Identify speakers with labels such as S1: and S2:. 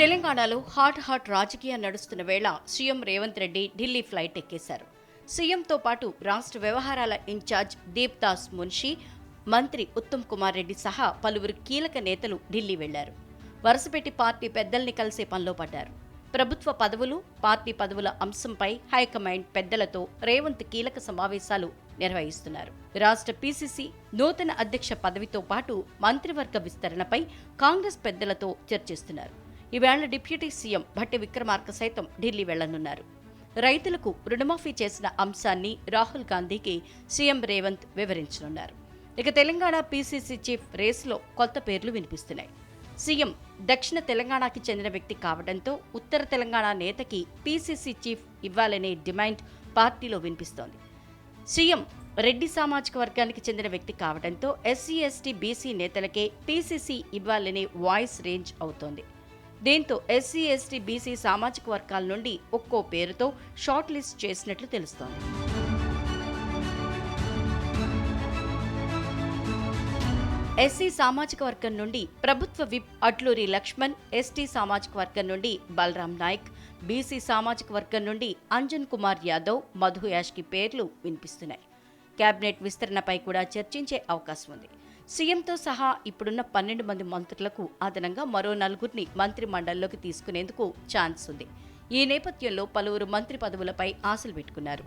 S1: తెలంగాణలో hot hot రాజకీయం నడుస్తున్న వేళ సీఎం రేవంత్ రెడ్డి ఢిల్లీ ఫ్లైట్ ఎక్కేశారు. సీఎంతో పాటు రాష్ట్ర వ్యవహారాల ఇన్ఛార్జ్ దీప్దాస్ మున్షి మంత్రి ఉత్తమ్ కుమార్ రెడ్డి సహా పలువురు కీలక నేతలు ఢిల్లీ వెళ్ళారు. వరుసపెట్టి పార్టీ పెద్దల్ని కలిసే పనిలో పడ్డారు. ప్రభుత్వ పదవులు పార్టీ పదవుల అంశంపై హైకమాండ్ పెద్దలతో రేవంత్ కీలక సమావేశాలు నిర్వహిస్తున్నారు. రాష్ట్ర పీసీసీ నూతన అధ్యక్ష పదవితో పాటు మంత్రివర్గ విస్తరణపై కాంగ్రెస్ పెద్దలతో చర్చిస్తున్నారు. ఈవేళ డిప్యూటీ సీఎం భట్టి విక్రమార్క సైతం ఢిల్లీ వెళ్ళనున్నారు రైతులకు రుణమాఫీ చేసిన అంశాన్ని రాహుల్ గాంధీకి సీఎం రేవంత్ వివరించనున్నారు. ఇక తెలంగాణ పీసీసీ చీఫ్ రేసులో కొత్త పేర్లు వినిపిస్తున్నాయి. సీఎం దక్షిణ తెలంగాణకి చెందిన వ్యక్తి కావడంతో ఉత్తర తెలంగాణ నేతకి పీసీసీ చీఫ్ ఇవ్వాలనే డిమాండ్ పార్టీలో వినిపిస్తోంది. సీఎం రెడ్డి సామాజిక వర్గానికి చెందిన వ్యక్తి కావడంతో ఎస్సీ ఎస్టీ బీసీ నేతలకే పీసీసీ ఇవ్వాలనే వాయిస్ రేంజ్ అవుతోంది. దీంతో ఎస్సీ ఎస్టీ బీసీ సామాజిక వర్గాల నుండి ఒక్కో పేరుతో షార్ట్ లిస్ట్ చేసినట్లు తెలుస్తోంది. ఎస్సీ సామాజిక వర్గం నుండి ప్రభుత్వ విప్ అట్లూరి లక్ష్మణ్ ఎస్టీ సామాజిక వర్గం నుండి బలరాం నాయక్ బీసీ సామాజిక వర్గం నుండి అంజన్ కుమార్ యాదవ్ మధు యాష్కి పేర్లు వినిపిస్తున్నాయి. కేబినెట్ విస్తరణపై కూడా చర్చించే అవకాశం ఉంది. సీఎంతో సహా ఇప్పుడున్న పన్నెండు మంది మంత్రులకు అదనంగా మరో నలుగురిని మంత్రి మండలిలోకి తీసుకునేందుకు ఛాన్స్ ఉంది. ఈ నేపథ్యంలో పలువురు మంత్రి పదవులపై ఆశలు పెట్టుకున్నారు.